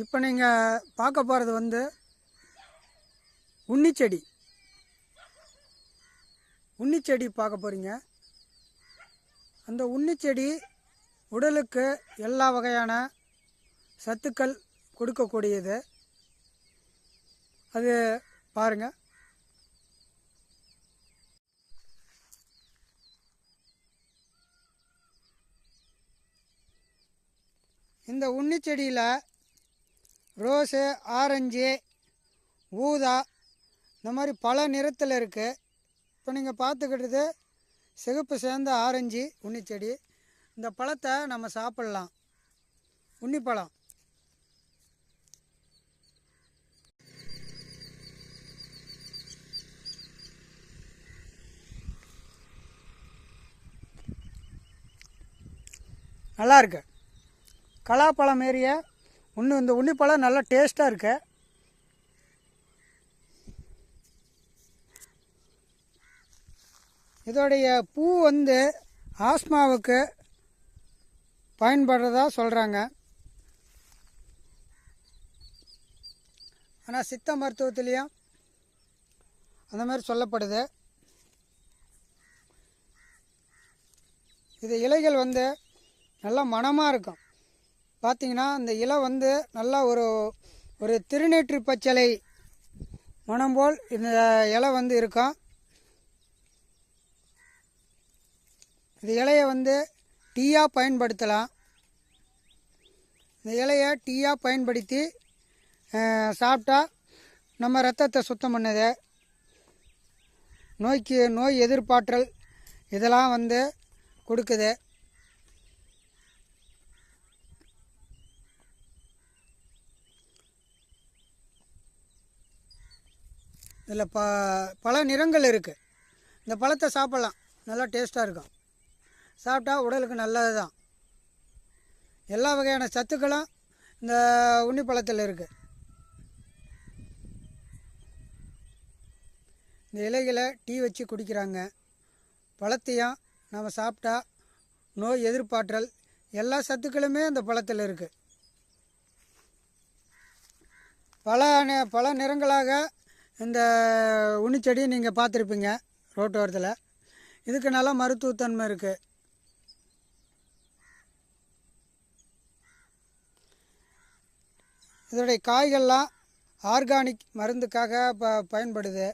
இப்போ நீங்கள் பார்க்க போகிறது வந்து உன்னிச்செடி. உன்னிச்செடி பார்க்க போகிறீங்க அந்த உன்னிச்செடி உடலுக்கு எல்லா வகையான சத்துக்கள் கொடுக்கக்கூடியது. அது பாருங்கள் இந்த உன்னிச்செடியில் ரோஸு ஆரஞ்சு ஊதா இந்த மாதிரி பல நிறத்தில் இருக்குது இப்போ நீங்கள் பார்த்துக்கிட்டது சிகப்பு சேர்ந்த ஆரஞ்சு உன்னிச்செடி. இந்த பழத்தை நம்ம சாப்பிட்லாம். உன்னிப்பழம். நல்லா இருக்கு. கலாப்பழம் ஏரியா இன்னும் இந்த உன்னிப்பழம் நல்லா டேஸ்ட்டாக இருக்கு. இதோடைய பூ வந்து ஆஸ்மாவுக்கு பயன்படுறதா சொல்கிறாங்க ஆனால் சித்த மருத்துவத்துலேயும் அந்த மாதிரி சொல்லப்படுது. இது இலைகள் வந்து நல்லா மணமாக இருக்கும். பார்த்தீங்கன்னா இந்த இலை வந்து நல்லா ஒரு ஒரு திருநேற்று பச்சலை மனம் போல் இந்த இலை வந்து இருக்கும் இந்த இலையை வந்து டீயாக பயன்படுத்தலாம். இந்த இலையை டீயாக பயன்படுத்தி சாப்பிட்டா நம்ம ரத்தத்தை சுத்தம் பண்ணுது. நோய்க்கு நோய் எதிர்ப்பாற்றல் இதெல்லாம் வந்து கொடுக்குது. இதில் ப பல நிறங்கள் இருக்குது இந்த பழத்தை சாப்பிட்லாம். நல்லா டேஸ்ட்டாக இருக்கும். சாப்பிட்டா உடலுக்கு நல்லது தான். எல்லா வகையான சத்துக்களும் இந்த உன்னி பழத்தில் இருக்குது இந்த இலைகளை டீ வச்சு குடிக்கிறாங்க. பழத்தையும் நம்ம சாப்பிட்டா நோய் எதிர்ப்பாற்றல் எல்லா சத்துக்களுமே அந்த பழத்தில் இருக்குது பல பல நிறங்களாக இந்த உன்னிச்செடி நீங்கள் பார்த்துருப்பீங்க ரோட்டோரத்தில் இதுக்கு நல்லா மருத்துவத்தன்மை இருக்குது இதோடைய காய்கள்லாம் ஆர்கானிக் மருந்துக்காக ப பயன்படுது